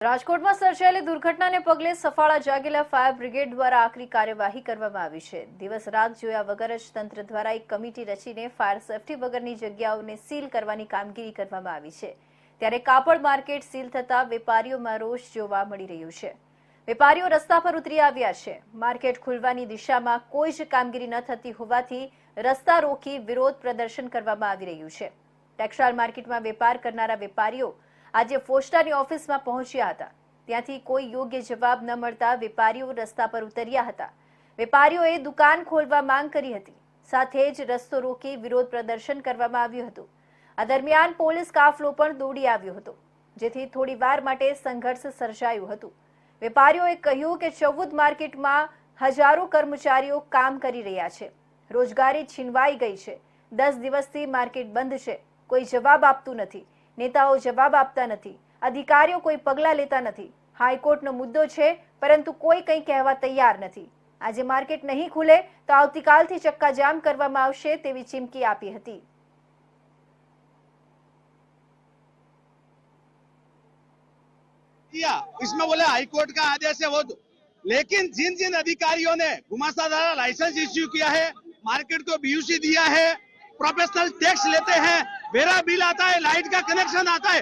રાજકોટમાં સર્જાયેલી દુર્ઘટનાને પગલે સફાળા જાગેલા ફાયર બ્રિગેડ દ્વારા આકરી કાર્યવાહી કરવામાં આવી છે. દિવસ રાત જોયા વગર જ તંત્ર દ્વારા એક કમિટી રચીને ફાયર સેફટી વગરની જગ્યાઓને સીલ કરવાની કામગીરી કરવામાં આવી છે. ત્યારે કાપડ માર્કેટ સીલ થતા વેપારીઓમાં રોષ જોવા મળી રહ્યું છે. વેપારીઓ રસ્તા પર ઉતરી આવ્યા છે. માર્કેટ ખુલવાની દિશામાં કોઈ જ કામગીરી ન થતી હોવાથી રસ્તા રોકી વિરોધ પ્રદર્શન કરવામાં આવી રહ્યું છે. ટેક્સટાઇલ માર્કેટમાં વેપાર કરનારા વેપારીઓ આજે ફોસ્ટાની ઓફિસમાં પહોંચ્યા હતા. ત્યાંથી કોઈ યોગ્ય જવાબ ન મળતા વેપારીઓ રસ્તા પર ઉતર્યા હતા. વેપારીઓએ દુકાન ખોલવા માંગ કરી હતી. સાથે જ રસ્તો રોકી વિરોધ પ્રદર્શન કરવામાં આવ્યું હતું. આ દરમિયાન પોલીસ કાફલો પણ દોડી આવ્યો હતો, જેથી થોડી વાર માટે સંઘર્ષ સર્જાયું હતું. વેપારીઓએ કહ્યું કે ચૌદ માર્કેટમાં હજારો કર્મચારીઓ કામ કરી રહ્યા છે. રોજગારી છીનવાઈ ગઈ છે. દસ દિવસથી માર્કેટ બંધ છે. કોઈ જવાબ આપતું નથી. નેતાઓ જવાબ આપતા નથી અધિકારીઓ કોઈ પગલાં લેતા નથી હાઈકોર્ટનો મુદ્દો છે પરંતુ કોઈ કંઈ કહેવા તૈયાર નથી આજે માર્કેટ નહીં ખુલે તો આવતીકાલથી ચક્કાજામ કરવામાં આવશે તેવી ચીમકી આપી હતી किया इसमें बोले हाई कोर्ट का आदेश है वो तो- लेकिन जिन जिन अधिकारियों ने घुमासादारा लाइसेंस इश्यू किया है मार्केट को बीयूसी दिया है प्रोफेशनल टैक्स लेते हैं, मेरा बिल आता है, लाइट का कनेक्शन आता है।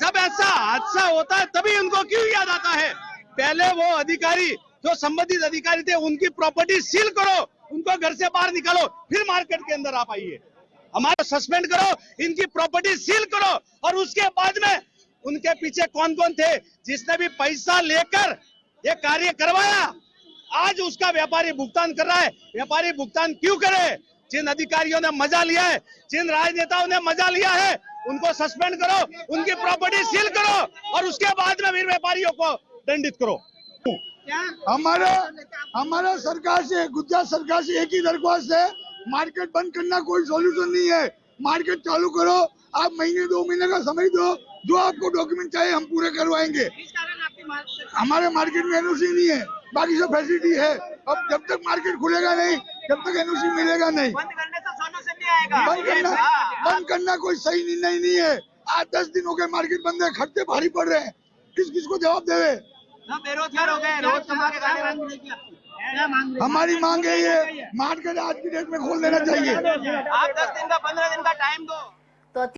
जब ऐसा हादसा होता है, तभी उनको क्यों याद आता है? पहले वो अधिकारी, जो संबंधित अधिकारी थे, उनकी प्रॉपर्टी सील करो, उनको घर से बाहर निकालो, फिर मार्केट के अंदर आप आइए। हमारा सस्पेंड करो, इनकी प्रॉपर्टी सील करो, और उसके बाद में उनके पीछे कौन कौन थे, जिसने भी पैसा लेकर ये कार्य करवाया, आज उसका व्यापारी भुगतान कर रहा है। व्यापारी भुगतान क्यों करे? जिन अधिकारियों ने मज़ा लिया है जिन राजनेताओं ने मज़ा लिया है उनको सस्पेंड करो उनकी प्रॉपर्टी सील करो और उसके बाद में फिर व्यापारियों को दंडित करो। हमारा हमारा सरकार से गुजरात सरकार से एक ही दरख्वास्त है मार्केट बंद करना कोई सॉल्यूशन नहीं है। मार्केट चालू करो आप महीने दो महीने का समय दो जो आपको डॉक्यूमेंट चाहिए हम पूरे करवाएँगे। हमारे मार्केट में एनओसी नहीं है बाकी सब फैसिलिटी है। अब जब तक मार्केट खुलेगा नहीं जब तक एनओसी मिलेगा नहीं। बंद करने से सोल्यूशन नहीं आएगा। बंद करना बंद करना कोई सही निर्णय नहीं है। आज दस दिनों के गए मार्केट बंद है खर्चे भारी पड़ रहे हैं। किस किस को जवाब दे रहे बेरोजगार हो गए रोज कमा के खाने वाले मांग रहे हमारी मांग है ये मार्केट आज की डेट में खोल देना चाहिए। आप दस दिन का पंद्रह दिन का टाइम दो।